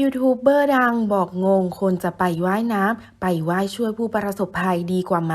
ยูทูบเบอร์ดังบอกงงคนจะไปว่ายน้ำไปว่ายช่วยผู้ประสบภัยดีกว่าไหม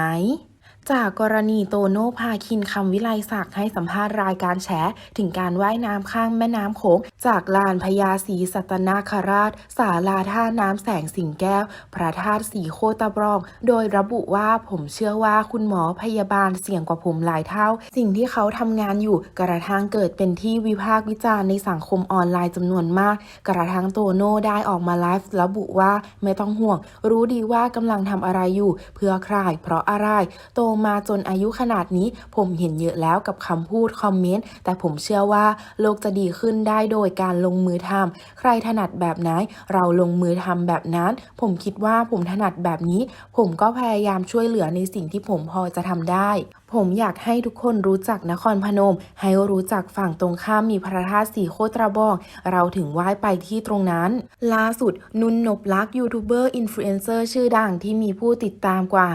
จากกรณีโตโน่พาคินคำวิไลศักดิ์ให้สัมภาษณ์รายการแฉ ถึงการว่ายน้ำข้ามแม่น้ำโขง จากลานพญาศรีสัตนาคราช สาลาท่าน้ำแสงสิงแก้ว พระธาตุสีโคตบรอง โดยระบุว่าผมเชื่อว่าคุณหมอพยาบาลเสี่ยงกว่าผมหลายเท่า สิ่งที่เขาทำงานอยู่ กระทั่งเกิดเป็นที่วิพากษ์วิจารณ์ในสังคมออนไลน์จำนวนมาก กระทั่งโตโน่ได้ออกมาไลฟ์ระบุว่าไม่ต้องห่วง รู้ดีว่ากำลังทำอะไรอยู่ เพื่อใครเพราะอะไรโตมาจนอายุขนาดนี้ ผมเห็นเยอะแล้วกับคำพูดคอมเมนต์ แต่ผมเชื่อว่าโลกจะดีขึ้นได้โดยการลงมือทำ ใครถนัดแบบไหน เราลงมือทำแบบนั้น ผมคิดว่าผมถนัดแบบนี้ ผมก็พยายามช่วยเหลือในสิ่งที่ผมพอจะทำได้ผมอยากให้ทุกคนรู้จักนครพนม ให้รู้จักฝั่งตรงข้ามมีพระธาตุสีโคตรบองเราถึงไหว้ไปที่ตรงนั้น ล่าสุดนุนนบลักยูทูบเบอร์อินฟลูเอนเซอร์ชื่อดังที่มีผู้ติดตามกว่า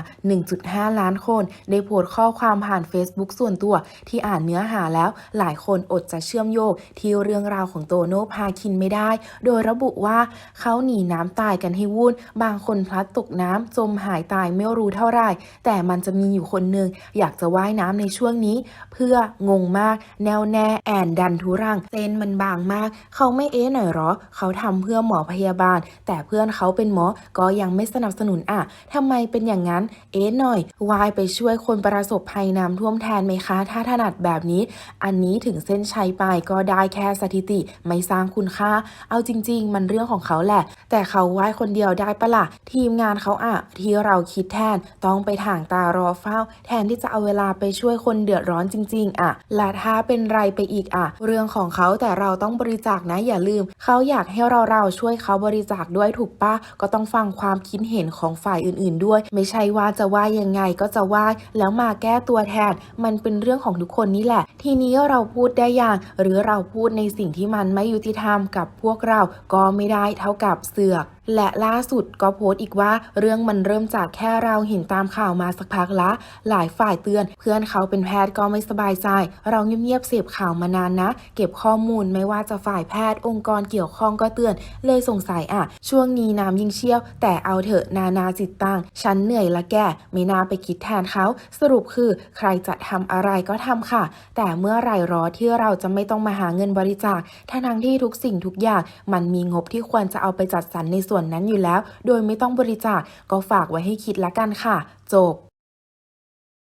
1.5 ล้านคน ได้โพสต์ข้อความผ่าน Facebook ส่วนตัว ที่อ่านเนื้อหาแล้ว หลายคนอดจะเชื่อมโยงที่เรื่องราวของโตโน่พาคินไม่ได้ โดยระบุว่าเขาหนีน้ำตายกันให้วุ่น บางคนพลัดตกน้ำจมหายตายไม่รู้เท่าไหร่แต่มันจะมีอยู่คนหนึ่งอยากจะว่ายน้ำในช่วงนี้ เพื่องงมาก แนวแน่แอนดันทุรังเส้นมันบางมาก เขาไม่เอ๊ะหน่อยเหรอ เขาทำเพื่อหมอพยาบาล แต่เพื่อนเขาเป็นหมอก็ยังไม่สนับสนุนอะทำไมเป็นอย่างนั้น เอ๊ะหน่อยวายไปช่วยคนประสบภัยน้ำท่วมแทนไหมคะ ถ้าถนัดแบบนี้ อันนี้ถึงเส้นชัยไปก็ได้แค่สถิติไม่สร้างคุณค่า เอาจริง ๆ มันเรื่องของเขาแหละ แต่เขาไหว้คนเดียวได้ปะล่ะทีมงานเขาอะที่เราคิดแทนต้องไปถ่างตารอเฝ้า แทนที่จะเอาเวลาไปช่วยคนเดือดร้อนจริง ๆอะและถ้าเป็นไรไปอีกอะเรื่องของเขาแต่เราต้องบริจาคนะอย่าลืม เขาอยากให้เราเราช่วยเขาบริจาคด้วยถูกปะก็ต้องฟังความคิดเห็นของฝ่ายอื่น ๆ ด้วย ไม่ใช่ว่าจะว่ายังไงก็จะว่าแล้วมาแก้ตัวแทน มันเป็นเรื่องของทุกคนนี่แหละ ทีนี้เราพูดได้อย่าง หรือเราพูดในสิ่งที่มันไม่ยุติธรรมกับพวกเราก็ไม่ได้เท่ากับเสือกและล่าสุดก็โพสต์อีกว่าเรื่องมันเริ่มจากแค่เราเห็นตามข่าวมาสักพักละ หลายฝ่ายเตือน เพื่อนเขาเป็นแพทย์ก็ไม่สบายใจ เราเงียบๆเสพข่าวมานานนะ เก็บข้อมูลไม่ว่าจะฝ่ายแพทย์องค์กรเกี่ยวข้องก็เตือน เลยสงสัยอะ ช่วงนี้น้ำยิ่งเชี่ยว แต่เอาเถอะนานาจิตตังฉันเหนื่อยละแกไม่น่าไปคิดแทนเขา สรุปคือใครจะทำอะไรก็ทำค่ะ แต่เมื่อไรรอที่เราจะไม่ต้องมาหาเงินบริจาคทั้งที่ทุกสิ่งทุกอย่างมันมีงบที่ควรจะเอาไปจัดสรรในส่วนนั้นอยู่แล้ว โดยไม่ต้องบริจาคก็ฝากไว้ให้คิดละกันค่ะ จบ